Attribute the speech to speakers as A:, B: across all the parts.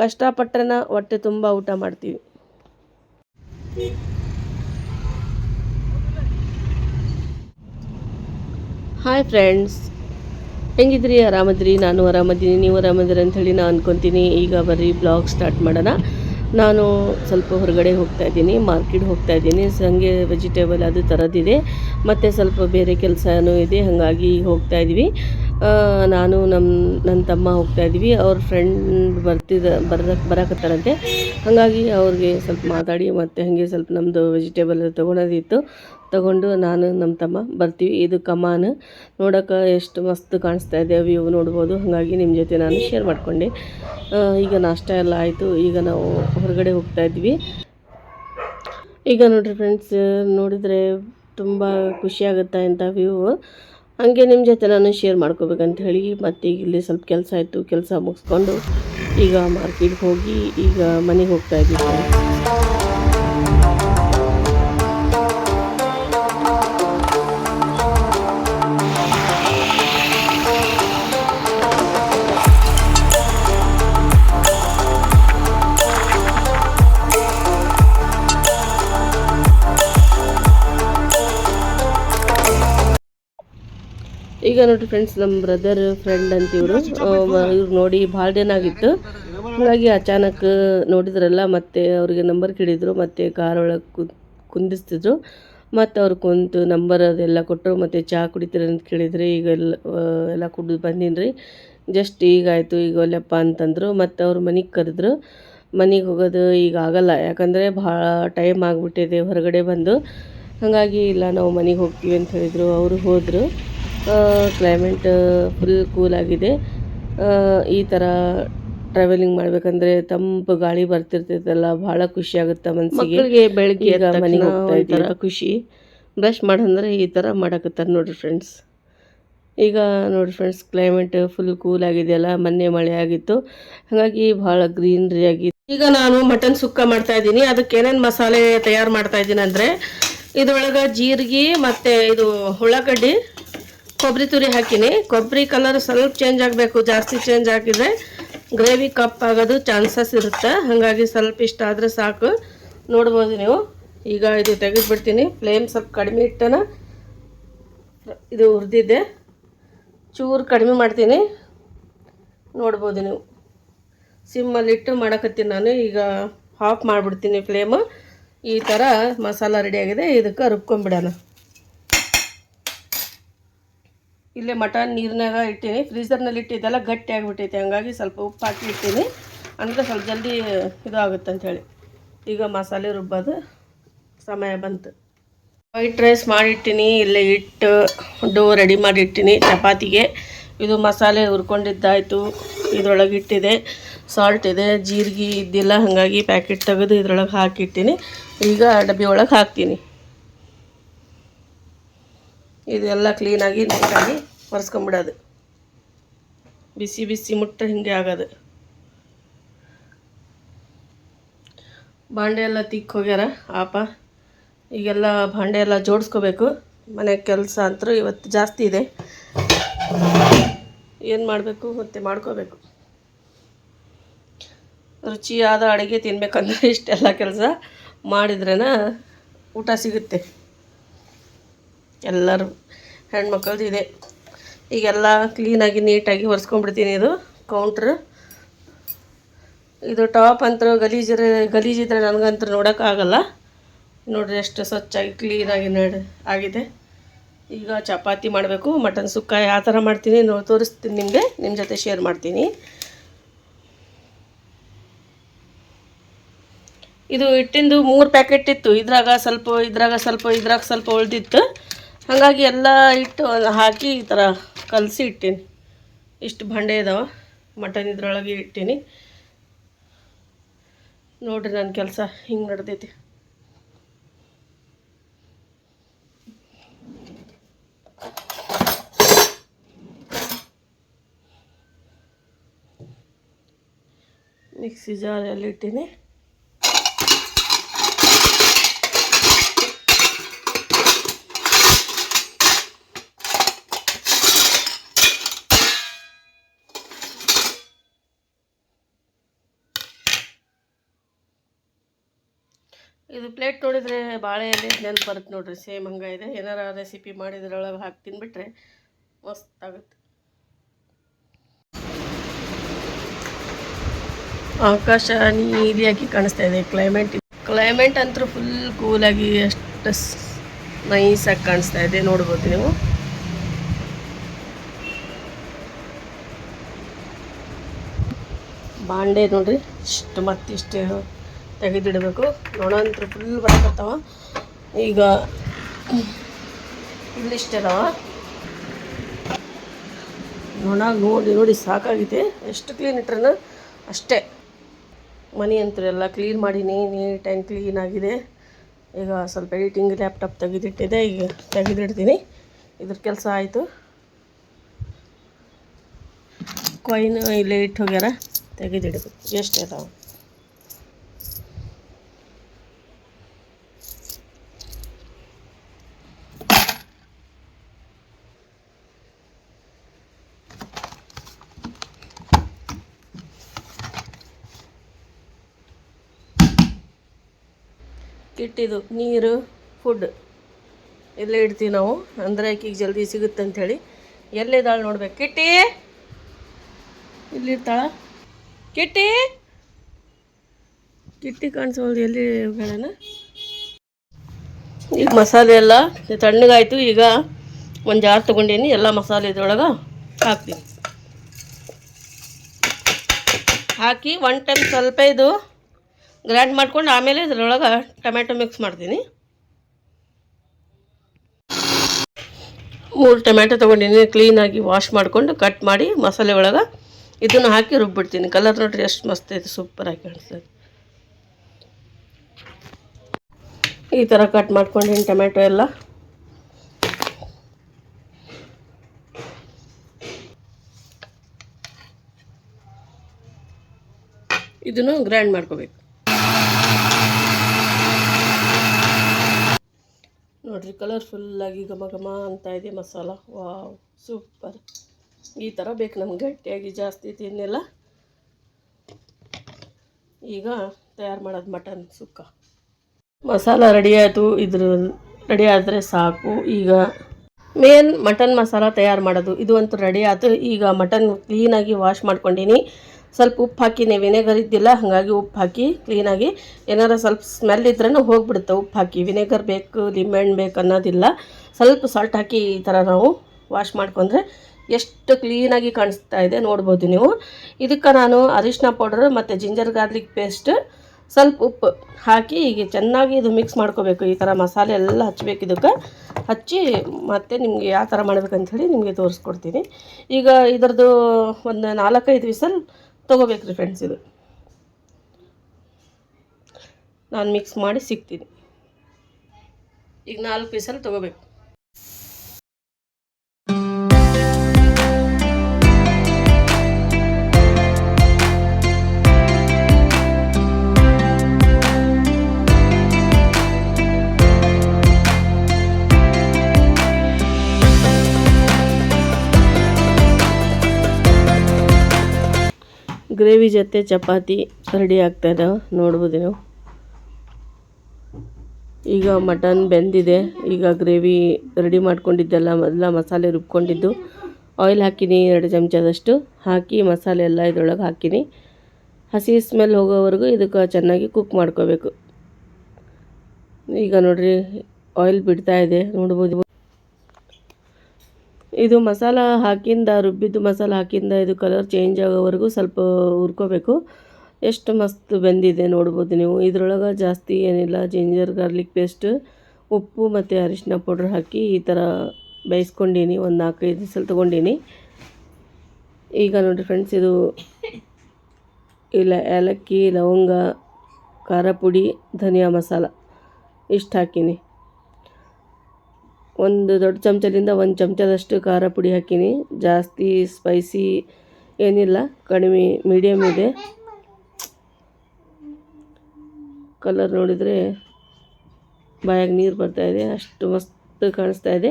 A: ಕಷ್ಟಪಟ್ಟರೆನ ಹೊಟ್ಟೆ ತುಂಬ ಊಟ ಮಾಡ್ತೀವಿ. ಹಾಯ್ ಫ್ರೆಂಡ್ಸ್ ಹೆಂಗಿದ್ರಿ? ಆರಾಮದ್ರಿ? ನಾನು ಆರಾಮದ್ದೀನಿ, ನೀವು ಆರಾಮದಿರಿ ಅಂಥೇಳಿ ನಾನು ಅಂದ್ಕೊತೀನಿ ಈಗ ಬರ್ರಿ ಬ್ಲಾಗ್ ಸ್ಟಾರ್ಟ್ ಮಾಡೋಣ. ನಾನು ಸ್ವಲ್ಪ ಹೊರಗಡೆ ಹೋಗ್ತಾ ಇದ್ದೀನಿ ಮಾರ್ಕೆಟ್ ಹೋಗ್ತಾ ಇದ್ದೀನಿ. ಹಂಗೆ ವೆಜಿಟೇಬಲ್ ಅದು ಥರದಿದೆ ಮತ್ತು ಸ್ವಲ್ಪ ಬೇರೆ ಕೆಲಸನೂ ಇದೆ, ಹಾಗಾಗಿ ಹೋಗ್ತಾ ಇದ್ವಿ ನಾನು ನಮ್ಮ ನನ್ನ ತಮ್ಮ ಹೋಗ್ತಾ ಇದ್ವಿ ಅವ್ರ ಫ್ರೆಂಡ್ ಬರ್ತಿದ್ದ ಬರ ಬರಕತ್ತಾರಂತೆ ಹಾಗಾಗಿ ಅವ್ರಿಗೆ ಸ್ವಲ್ಪ ಮಾತಾಡಿ, ಮತ್ತು ಹಾಗೆ ಸ್ವಲ್ಪ ನಮ್ಮದು ವೆಜಿಟೇಬಲ್ ತೊಗೊಳೋದಿತ್ತು. ತಗೊಂಡು ನಾನು ನಮ್ಮ ತಮ್ಮ ಬರ್ತೀವಿ. ಇದು ಕಮಾನ್. ನೋಡೋಕೆ ಎಷ್ಟು ಮಸ್ತ್ ಕಾಣಿಸ್ತಾ ಇದೆ ವ್ಯೂ ನೋಡ್ಬೋದು. ಹಾಗಾಗಿ ನಿಮ್ಮ ಜೊತೆ ನಾನು ಶೇರ್ ಮಾಡಿಕೊಂಡೆ. ಈಗ ನಾಷ್ಟ ಎಲ್ಲ ಆಯಿತು. ಈಗ ನಾವು ಹೊರಗಡೆ ಹೋಗ್ತಾ ಇದ್ವಿ. ಈಗ ನೋಡಿರಿ ಫ್ರೆಂಡ್ಸ್ ನೋಡಿದರೆ ತುಂಬ ಖುಷಿಯಾಗುತ್ತೆ ಇಂಥ ವ್ಯೂ. ಹಾಗೆ ನಿಮ್ಮ ಜೊತೆ ನಾನು ಶೇರ್ ಮಾಡ್ಕೋಬೇಕಂತ ಹೇಳಿ ಮತ್ತೆ ಈಗ ಇಲ್ಲಿ ಸ್ವಲ್ಪ ಕೆಲಸ ಆಯಿತು. ಕೆಲಸ ಮುಗಿಸ್ಕೊಂಡು ಈಗ ಮಾರ್ಕೆಟ್ಗೆ ಹೋಗಿ ಈಗ ಮನೆಗೆ ಹೋಗ್ತಾ ಇದ್ದೀವಿ. ಈಗ ನೋಡ್ರಿ ಫ್ರೆಂಡ್ಸ್ ನಮ್ಮ ಬ್ರದರ್ ಫ್ರೆಂಡ್ ಅಂತ ಇವರು ಇವ್ರು ನೋಡಿ ಭಾಳ ದಿನ ಆಗಿತ್ತು. ಹಾಗಾಗಿ ಅಚಾನಕ್ ನೋಡಿದ್ರಲ್ಲ, ಮತ್ತೆ ಅವ್ರಿಗೆ ನಂಬರ್ ಕೇಳಿದ್ರು, ಮತ್ತೆ ಕಾರ್ ಒಳಗೆ ಕುಂದಿಸ್ತಿದ್ರು. ಮತ್ತು ಅವ್ರು ಕುಂತು ನಂಬರ್ ಅದೆಲ್ಲ ಕೊಟ್ಟರು ಮತ್ತು ಚಹಾ ಕುಡಿತೀರ ಅಂತ ಕೇಳಿದ್ರಿ, ಈಗ ಎಲ್ಲ ಎಲ್ಲ ಕುಡಿದು ಬಂದೀನಿ ರೀ ಜಸ್ಟ್ ಈಗ ಆಯಿತು, ಈಗ ಒಲ್ಲಪ್ಪ ಅಂತಂದರು, ಮತ್ತು ಅವ್ರ ಮನೆಗೆ ಕರೆದ್ರು. ಮನೆಗೆ ಹೋಗೋದು ಈಗ ಆಗಲ್ಲ, ಯಾಕಂದರೆ ಭಾಳ ಟೈಮ್ ಆಗಿಬಿಟ್ಟಿದೆ, ಹೊರಗಡೆ ಬಂದು. ಹಾಗಾಗಿ ಇಲ್ಲ, ನಾವು ಮನೆಗೆ ಹೋಗ್ತೀವಿ ಅಂತ ಹೇಳಿದರು, ಅವರು ಹೋದರು. ಕ್ಲೈಮೇಟ್ ಫುಲ್ ಕೂಲ್ ಆಗಿದೆ. ಆ, ಈ ಥರ ಟ್ರಾವೆಲಿಂಗ್ ಮಾಡ್ಬೇಕಂದ್ರೆ ತಂಪು ಗಾಳಿ ಬರ್ತಿರ್ತೈತಲ್ಲ ಭಾಳ ಖುಷಿ ಆಗುತ್ತೆ ಮನಸ್ಸಿಗೆ ಬೆಳಗ್ಗೆ ಬೆಳಿಗ್ಗೆ ಮನೆಗೆ ಹೋಗ್ತಾ ಇದ್ದೀರ ಖುಷಿ. ಬ್ರಷ್ ಮಾಡಂದ್ರೆ ಈ ಥರ ಮಾಡಕತ್ತಾರೆ ನೋಡ್ರಿ ಫ್ರೆಂಡ್ಸ್ ಈಗ ನೋಡಿ ಫ್ರೆಂಡ್ಸ್ ಕ್ಲೈಮೇಟ್ ಫುಲ್ ಕೂಲ್ ಆಗಿದೆಯಲ್ಲ ಮೊನ್ನೆ ಮಳೆ ಆಗಿತ್ತು. ಹಾಗಾಗಿ ಭಾಳ ಗ್ರೀನ್ರಿ ಆಗಿತ್ತು ಈಗ ನಾನು ಮಟನ್ ಸುಕ್ಕ ಮಾಡ್ತಾ ಇದ್ದೀನಿ. ಅದಕ್ಕೆ ಏನೇನು ಮಸಾಲೆ ತಯಾರು ಮಾಡ್ತಾ ಇದ್ದೀನಿ ಅಂದರೆ ಇದ್ರೊಳಗೆ ಜೀರಿಗೆ ಮತ್ತು ಇದು ಉಳ್ಳಾಗಡ್ಡಿ ಕೊಬ್ಬರಿ ತುರಿ ಹಾಕಿನಿ. ಕೊಬ್ಬರಿ ಕಲರ್ ಸ್ವಲ್ಪ ಚೇಂಜ್ ಆಗಬೇಕು, ಜಾಸ್ತಿ ಚೇಂಜ್ ಆಗಿದ್ರೆ ಗ್ರೇವಿ ಕಪ್ ಆಗೋದು ಚಾನ್ಸಸ್ ಇರುತ್ತೆ. ಹಾಗಾಗಿ ಸ್ವಲ್ಪ ಇಷ್ಟ ಆದರೆ ಸಾಕು. ನೋಡ್ಬೋದು ನೀವು. ಈಗ ಇದು ತೆಗೆದುಬಿಡ್ತೀನಿ. ಫ್ಲೇಮ್ ಸ್ವಲ್ಪ ಕಡಿಮೆ ಇಟ್ಟನ ಇದು ಹುರಿದಿದ್ದೆ. ಚೂರು ಕಡಿಮೆ ಮಾಡ್ತೀನಿ. ನೋಡ್ಬೋದು ನೀವು. ಸಿಮ್ಮಲ್ಲಿಟ್ಟು ಮಾಡಕತ್ತೀನಿ ನಾನು. ಈಗ ಆಫ್ ಮಾಡಿಬಿಡ್ತೀನಿ ಫ್ಲೇಮು ಈ ಥರ ಮಸಾಲ ರೆಡಿಯಾಗಿದೆ ಇದಕ್ಕೆ ರುಬ್ಕೊಂಬಿಡೋಣ ಇಲ್ಲೇ ಮಟನ್ ನೀರಿನಾಗ ಇಟ್ಟೀನಿ. ಫ್ರೀಸರ್ನಲ್ಲಿ ಇಟ್ಟಿದ್ದೆಲ್ಲ ಗಟ್ಟಿ ಆಗಿಬಿಟ್ಟೈತೆ. ಹಂಗಾಗಿ ಸ್ವಲ್ಪ ಉಪ್ಪು ಹಾಕಿ ಇಟ್ಟೀನಿ. ಅಂದರೆ ಸ್ವಲ್ಪ ಜಲ್ದಿ ಇದು ಆಗುತ್ತೆ ಅಂಥೇಳಿ ಈಗ ಮಸಾಲೆ ರುಬ್ಬೋದು. ಸಮಯ ಬಂತು. ವೈಟ್ ರೈಸ್ ಮಾಡಿಟ್ಟಿನಿ. ಇಲ್ಲೇ ಹಿಟ್ಟು ಡೋ ರೆಡಿ ಮಾಡಿಟ್ಟಿನಿ ಚಪಾತಿಗೆ. ಇದು ಮಸಾಲೆ ಹುರ್ಕೊಂಡಿದ್ದಾಯಿತು. ಇದ್ರೊಳಗೆ ಇಟ್ಟಿದೆ ಸಾಲ್ಟ್ ಇದೆ, ಜೀರಿಗೆ ಇದ್ದಿಲ್ಲ. ಹಾಗಾಗಿ ಪ್ಯಾಕೆಟ್ ತೆಗೆದು ಇದ್ರೊಳಗೆ ಹಾಕಿಟ್ಟಿನಿ. ಈಗ ಡಬ್ಬಿ ಒಳಗೆ ಹಾಕ್ತೀನಿ. ಇದೆಲ್ಲ ಕ್ಲೀನಾಗಿ ನೀಟಾಗಿ ಒರೆಸ್ಕೊಂಬಿಡೋದು. ಬಿಸಿ ಬಿಸಿ ಮುಟ್ಟ ಹಿಂಗೆ ಆಗೋದು. ಬಾಂಡೆ ಎಲ್ಲ ತಿಕ್ಕ ಹೋಗ್ಯಾರ, ಆಪ. ಈಗೆಲ್ಲ ಬಾಂಡೆ ಎಲ್ಲ ಜೋಡಿಸ್ಕೋಬೇಕು. ಮನೆ ಕೆಲಸ ಅಂತರೂ ಇವತ್ತು ಜಾಸ್ತಿ ಇದೆ. ಏನು ಮಾಡಬೇಕು ಮತ್ತೆ ಮಾಡ್ಕೋಬೇಕು. ರುಚಿಯಾದ ಅಡುಗೆ ತಿನ್ಬೇಕಂದ್ರೆ ಇಷ್ಟೆಲ್ಲ ಕೆಲಸ ಮಾಡಿದ್ರೇ ಊಟ ಸಿಗುತ್ತೆ. ಎಲ್ಲರೂ ಹೆಣ್ಮಕ್ಳದ್ದು ಇದೆ. ಈಗೆಲ್ಲ ಕ್ಲೀನಾಗಿ ನೀಟಾಗಿ ಒರೆಸ್ಕೊಂಡ್ಬಿಡ್ತೀನಿ ಇದು ಕೌಂಟ್ರ್ ಇದು ಟಾಪ್ ಅಂತೂ ಗಲೀಜಿದ್ರೆ ಗಲೀಜಿದ್ರೆ ನನಗಂತೂ ನೋಡೋಕ್ಕಾಗಲ್ಲ ನೋಡಿರಿ ಎಷ್ಟು ಸ್ವಚ್ಛಾಗಿ ಕ್ಲೀನಾಗಿ ನಡ್, ಆಗಿದೆ. ಈಗ ಚಪಾತಿ ಮಾಡಬೇಕು ಮಟನ್ ಸುಕ್ಕ ಯಾವ ಥರ ಮಾಡ್ತೀನಿ ನೋ, ತೋರಿಸ್ತೀನಿ ನಿಮಗೆ ನಿಮ್ಮ ಜೊತೆ ಶೇರ್ ಮಾಡ್ತೀನಿ. ಇದು ಹಿಟ್ಟಿಂದು ಮೂರು ಪ್ಯಾಕೆಟ್ ಇತ್ತು, ಇದ್ರಾಗ ಸ್ವಲ್ಪ ಇದ್ರಾಗ ಸ್ವಲ್ಪ ಇದ್ರಾಗ ಸ್ವಲ್ಪ ಉಳ್ದಿತ್ತು. ಹಾಗಾಗಿ ಎಲ್ಲ ಇಟ್ಟು ಹಾಕಿ ಈ ಥರ ಕಲಸಿ ಇಟ್ಟೀನಿ. ಇಷ್ಟು ಬಂಡೆ ಇದಾವೆ, ಮಟನ್ ಇದ್ರೊಳಗೆ ಇಟ್ಟೀನಿ. ನೋಡಿರಿ ನನ್ನ ಕೆಲಸ ಹಿಂಗೆ ನಡೆದೈತಿ. ಮಿಕ್ಸಿ ಜಾರಲ್ಲಿ ಇಟ್ಟೀನಿ. ಇದು ಪ್ಲೇಟ್ ನೋಡಿದರೆ ಬಾಳೆ ಎಲೆ ನೆನಪು ಬರುತ್ತೆ ನೋಡ್ರಿ ಸೇಮ್ ಹಂಗೆ ಇದೆ. ಏನಾರ ರೆಸಿಪಿ ಮಾಡಿದ್ರೊಳಗೆ ಹಾಕಿ ತಿನ್ಬಿಟ್ರೆ ಮಸ್ತ್ ಆಗುತ್ತೆ. ಆಕಾಶ ನೀರಿಯಾಗಿ ಕಾಣಿಸ್ತಾ ಇದೆ ಕ್ಲೈಮೇಟ್ ಕ್ಲೈಮೇಟ್ ಅಂತೂ ಫುಲ್ ಕೂಲಾಗಿ ಅಷ್ಟು ನೈಸಾಗಿ ಕಾಣಿಸ್ತಾ ಇದೆ, ನೋಡ್ಬೋದು ನೀವು. ಬಾಂಡೆ ನೋಡ್ರಿ, ಇಷ್ಟು ಮತ್ತಿಷ್ಟು ತೆಗೆದಿಡಬೇಕು. ಅಂತೂ ಫುಲ್ ಬರಕತ್ತಾವ ಈಗ ಅದಾವ ನೋಣ ನೋಡಿ ನೋಡಿ, ಸಾಕಾಗಿದೆ. ಎಷ್ಟು ಕ್ಲೀನ್ ಇಟ್ರನ? ಅಷ್ಟೇ. ಮನೆ ಅಂತೂ ಎಲ್ಲ ಕ್ಲೀನ್ ಮಾಡೀನಿ ನೀಟ್ ಆ್ಯಂಡ್ ಕ್ಲೀನ್ ಆಗಿದೆ. ಈಗ ಸ್ವಲ್ಪ ಎಡಿಟಿಂಗ್ ಲ್ಯಾಪ್ಟಾಪ್ ತೆಗೆದಿಟ್ಟಿದೆ, ಈಗ ತೆಗೆದಿಡ್ತೀನಿ. ಇದ್ರ ಕೆಲಸ ಆಯಿತು. ಕೊಯ್ನು ಇಲ್ಲೇ ಇಟ್ಟು ಹೋಗ್ಯಾರ, ತೆಗೆದಿಡಬೇಕು. ಎಷ್ಟು ಅದಾವೆ? ಇಟ್ಟಿದ್ದು ನೀರು ಫುಡ್ ಇಲ್ಲೇ ಇಡ್ತೀವಿ ನಾವು. ಅಂದರೆ ಆಕಿಗೆ ಜಲ್ದಿ ಸಿಗುತ್ತೆ ಅಂಥೇಳಿ. ಎಲ್ಲಿದ್ದಾಳೆ ನೋಡ್ಬೇಕು. ಕಿಟ್ಟಿ! ಇಲ್ಲಿರ್ತಾಳ ಕಿಟ್ಟಿ! ಕಿಟ್ಟಿ ಕಾಣಿಸೋದು ಎಲ್ಲಿ ಬೇಡನ ಈಗ ಮಸಾಲೆ ಎಲ್ಲ ತಣ್ಣಗಾಯ್ತು. ಈಗ ಒಂದು ಜಾರ್ ತೊಗೊಂಡೀನಿ. ಎಲ್ಲ ಮಸಾಲೆ ಇದ್ರೊಳಗೆ ಹಾಕ್ತೀನಿ. ಹಾಕಿ ಒನ್ ಟೈಮ್ ಸ್ವಲ್ಪ ಇದು ಗ್ರೈಂಡ್ ಮಾಡ್ಕೊಂಡು ಆಮೇಲೆ ಇದ್ರೊಳಗೆ ಟೊಮೆಟೊ ಮಿಕ್ಸ್ ಮಾಡ್ತೀನಿ. ಮೂರು ಟೊಮೆಟೊ ತೊಗೊಂಡಿನಿ ಕ್ಲೀನಾಗಿ ವಾಶ್ ಮಾಡಿಕೊಂಡು ಕಟ್ ಮಾಡಿ ಮಸಾಲೆ ಒಳಗೆ ಇದನ್ನು ಹಾಕಿ ರುಬ್ಬಿಡ್ತೀನಿ. ಕಲರ್ ನೋಡ್ರಿ ಎಷ್ಟು ಮಸ್ತ್ ಐತೆ ಸೂಪರಾಗಿ ಕಾಣಿಸ್ತದೆ. ಈ ಥರ ಕಟ್ ಮಾಡ್ಕೊಂಡಿನಿ ಟೊಮೆಟೊ ಎಲ್ಲ. ಇದನ್ನು ಗ್ರೈಂಡ್ ಮಾಡ್ಕೋಬೇಕು. ನೋಡ್ರಿ ಕಲರ್ಫುಲ್ಲಾಗಿ ಘಮ ಘಮ ಅಂತ ಇದೆ ಮಸಾಲ. ವಾವ್ ಸೂಪರ್ ಈ ಥರ ಬೇಕು ನಮ್ಗೆ, ಗಟ್ಟಿಯಾಗಿ ಜಾಸ್ತಿ ತಿನ್ನೆಲ್ಲ. ಈಗ ತಯಾರು ಮಾಡೋದು ಮಟನ್ ಸುಕ್ಕ. ಮಸಾಲ ರೆಡಿ ಆಯಿತು, ಇದ್ರ ರೆಡಿ ಆದರೆ ಸಾಕು. ಈಗ ಮೇನ್ ಮಟನ್ ಮಸಾಲ ತಯಾರು ಮಾಡೋದು. ಇದು ಅಂತೂ ರೆಡಿ ಆಯ್ತು ಈಗ ಮಟನ್ ಕ್ಲೀನಾಗಿ ವಾಶ್ ಮಾಡ್ಕೊಂಡೀನಿ. ಸ್ವಲ್ಪ ಉಪ್ಪು ಹಾಕಿನಿ ವಿನೆಗರ್ ಇದ್ದಿಲ್ಲ, ಹಾಗಾಗಿ ಉಪ್ಪು ಹಾಕಿ ಕ್ಲೀನಾಗಿ ಏನಾರ ಸ್ವಲ್ಪ ಸ್ಮೆಲ್ ಇದ್ರೂ ಹೋಗ್ಬಿಡುತ್ತೆ ಉಪ್ಪು ಹಾಕಿ. ವಿನೆಗರ್ ಬೇಕು ಲಿಂಬೆಹಣ್ಣು ಬೇಕು ಅನ್ನೋದಿಲ್ಲ. ಸ್ವಲ್ಪ ಸಾಲ್ಟ್ ಹಾಕಿ ಈ ಥರ ನಾವು ವಾಶ್ ಮಾಡ್ಕೊಂಡ್ರೆ ಎಷ್ಟು ಕ್ಲೀನಾಗಿ ಕಾಣಿಸ್ತಾ ಇದೆ ನೋಡ್ಬೋದು ನೀವು. ಇದಕ್ಕೆ ನಾನು ಅರಿಶಿನ ಪೌಡರ್ ಮತ್ತು ಜಿಂಜರ್ ಗಾರ್ಲಿಕ್ ಪೇಸ್ಟ್ ಸ್ವಲ್ಪ ಉಪ್ಪು ಹಾಕಿ ಈಗ ಚೆನ್ನಾಗಿ ಇದು ಮಿಕ್ಸ್ ಮಾಡ್ಕೋಬೇಕು. ಈ ಥರ ಮಸಾಲೆ ಎಲ್ಲ ಹಚ್ಚಬೇಕು ಇದಕ್ಕೆ. ಹಚ್ಚಿ ಮತ್ತೆ ನಿಮಗೆ ಯಾವ ಥರ ಮಾಡ್ಬೇಕಂಥೇಳಿ ನಿಮಗೆ ತೋರಿಸ್ಕೊಡ್ತೀನಿ. ಈಗ ಇದರದ್ದು ಒಂದು ನಾಲ್ಕೈದು ವಿಸಲ್ ತೊಗೋಬೇಕು ರೀ ಫ್ರೆಂಡ್ಸ್ ಇದು. ನಾನು ಮಿಕ್ಸ್ ಮಾಡಿ ಸಿಗ್ತೀನಿ. ಈಗ ನಾಲ್ಕು ಪೀಸಲ್ಲಿ ತೊಗೋಬೇಕು. ಗ್ರೇವಿ ಜೊತೆ ಚಪಾತಿ ರೆಡಿ ಆಗ್ತಾ ಇದ್ದಾವೆ ನೋಡ್ಬೋದು ನೀವು. ಈಗ ಮಟನ್ ಬೆಂದಿದೆ. ಈಗ ಗ್ರೇವಿ ರೆಡಿ ಮಾಡ್ಕೊಂಡಿದ್ದೆಲ್ಲ ಮೊದಲ ಮಸಾಲೆ ರುಬ್ಕೊಂಡಿದ್ದು. ಆಯಿಲ್ ಹಾಕಿನಿ, ಎರಡು ಚಮಚದಷ್ಟು. ಹಾಕಿ ಮಸಾಲೆ ಎಲ್ಲ ಇದ್ರೊಳಗೆ ಹಾಕಿನಿ. ಹಸಿ ಸ್ಮೆಲ್ ಹೋಗೋವರೆಗೂ ಇದಕ್ಕೆ ಚೆನ್ನಾಗಿ ಕುಕ್ ಮಾಡ್ಕೋಬೇಕು. ಈಗ ನೋಡಿರಿ, ಆಯಿಲ್ ಬಿಡ್ತಾ ಇದೆ. ನೋಡ್ಬೋದು. ಇದು ಮಸಾಲ ಹಾಕಿಂದ, ರುಬ್ಬಿದ್ದು ಮಸಾಲ ಹಾಕಿಂದ ಇದು ಕಲರ್ ಚೇಂಜ್ ಆಗೋವರೆಗೂ ಸ್ವಲ್ಪ ಹುರ್ಕೋಬೇಕು. ಎಷ್ಟು ಮಸ್ತ್ ಬೆಂದಿದೆ ನೋಡ್ಬೋದು ನೀವು. ಇದ್ರೊಳಗೆ ಜಾಸ್ತಿ ಏನಿಲ್ಲ ಜಿಂಜರ್ ಗಾರ್ಲಿಕ್ ಪೇಸ್ಟ್ ಉಪ್ಪು ಮತ್ತು ಅರಿಶಿನ ಪೌಡ್ರ್ ಹಾಕಿ ಈ ಥರ ಬೇಯಿಸ್ಕೊಂಡೀನಿ. ಒಂದು ನಾಲ್ಕೈದು ದಿವಸಲ್ಲಿ ತೊಗೊಂಡೀನಿ. ಈಗ ನೋಡಿರಿ ಫ್ರೆಂಡ್ಸ್ ಇದು ಇಲ್ಲ, ಏಲಕ್ಕಿ, ಲವಂಗ, ಖಾರ ಪುಡಿ, ಧನಿಯಾ ಮಸಾಲ ಇಷ್ಟು ಹಾಕೀನಿ. ಒಂದು ದೊಡ್ಡ ಚಮಚದಿಂದ ಒಂದು ಚಮಚದಷ್ಟು ಖಾರ ಪುಡಿ ಹಾಕೀನಿ. ಜಾಸ್ತಿ ಸ್ಪೈಸಿ ಏನಿಲ್ಲ, ಕಡಿಮೆ ಮೀಡಿಯಮ್ ಇದೆ. ಕಲರ್ ನೋಡಿದರೆ ಬಾಯಾಗಿ ನೀರು ಬರ್ತಾಯಿದೆ ಅಷ್ಟು ಮಸ್ತ್ ಕಾಣಿಸ್ತಾ ಇದೆ.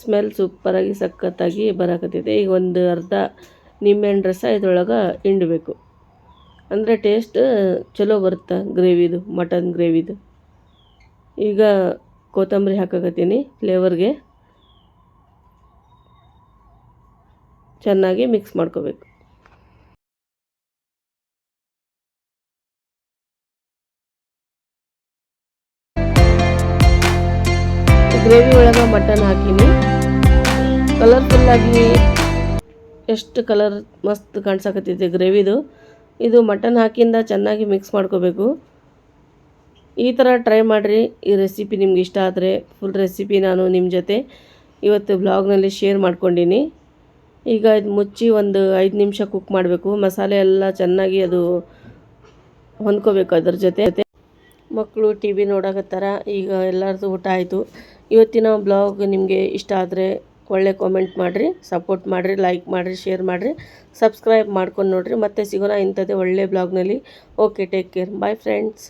A: ಸ್ಮೆಲ್ ಸೂಪರಾಗಿ ಸಖತ್ತಾಗಿ ಬರಾಕತ್ತಿದೆ ಈಗ ಒಂದು ಅರ್ಧ ನಿಂಬೆಹಣ್ಣು ರಸ ಇದ್ರೊಳಗೆ ಹಿಂಡಬೇಕು. ಅಂದರೆ ಟೇಸ್ಟ್ ಚಲೋ ಬರುತ್ತೆ ಗ್ರೇವಿದು ಮಟನ್ ಗ್ರೇವಿದು ಈಗ ಕೊತ್ತಂಬರಿ ಹಾಕಕತ್ತೀನಿ ಫ್ಲೇವರ್ಗೆ. ಚೆನ್ನಾಗಿ ಮಿಕ್ಸ್ ಮಾಡ್ಕೋಬೇಕು. ಗ್ರೇವಿ ಒಳಗೆ ಮಟನ್ ಹಾಕೀನಿ. ಕಲರ್ಫುಲ್ಲಾಗಿ ಎಷ್ಟು ಕಲರ್ ಮಸ್ತ್ ಕಾಣಿಸಕತ್ತೈತೆ ಗ್ರೇವಿದು. ಇದು ಮಟನ್ ಹಾಕಿಂದ ಚೆನ್ನಾಗಿ ಮಿಕ್ಸ್ ಮಾಡ್ಕೋಬೇಕು. ಈ ಥರ ಟ್ರೈ ಮಾಡಿರಿ. ಈ ರೆಸಿಪಿ ನಿಮ್ಗೆ ಇಷ್ಟ ಆದರೆ ಫುಲ್ ರೆಸಿಪಿ ನಾನು ನಿಮ್ಮ ಜೊತೆ ಇವತ್ತು ಬ್ಲಾಗ್ನಲ್ಲಿ ಶೇರ್ ಮಾಡ್ಕೊಂಡೀನಿ. ಈಗ ಇದು ಮುಚ್ಚಿ ಒಂದು ಐದು ನಿಮಿಷ ಕುಕ್ ಮಾಡಬೇಕು. ಮಸಾಲೆ ಎಲ್ಲ ಚೆನ್ನಾಗಿ ಅದು ಹೊಂದ್ಕೋಬೇಕು ಅದ್ರ ಜೊತೆ. ಮಕ್ಕಳು ಟಿ ವಿ ನೋಡಕತ್ತಾರ ಈಗ ಎಲ್ಲರದ್ದು ಊಟ ಆಯಿತು. ಇವತ್ತಿನ ಬ್ಲಾಗ್ ನಿಮಗೆ ಇಷ್ಟ ಆದರೆ ಒಳ್ಳೆ ಕಾಮೆಂಟ್ ಮಾಡಿರಿ ಸಪೋರ್ಟ್ ಮಾಡಿರಿ ಲೈಕ್ ಮಾಡಿರಿ ಶೇರ್ ಮಾಡಿರಿ ಸಬ್ಸ್ಕ್ರೈಬ್ ಮಾಡ್ಕೊಂಡು ನೋಡಿರಿ. ಮತ್ತೆ ಸಿಗೋಣ ಇಂಥದ್ದೇ ಒಳ್ಳೆ ಬ್ಲಾಗ್ನಲ್ಲಿ okay take care bye friends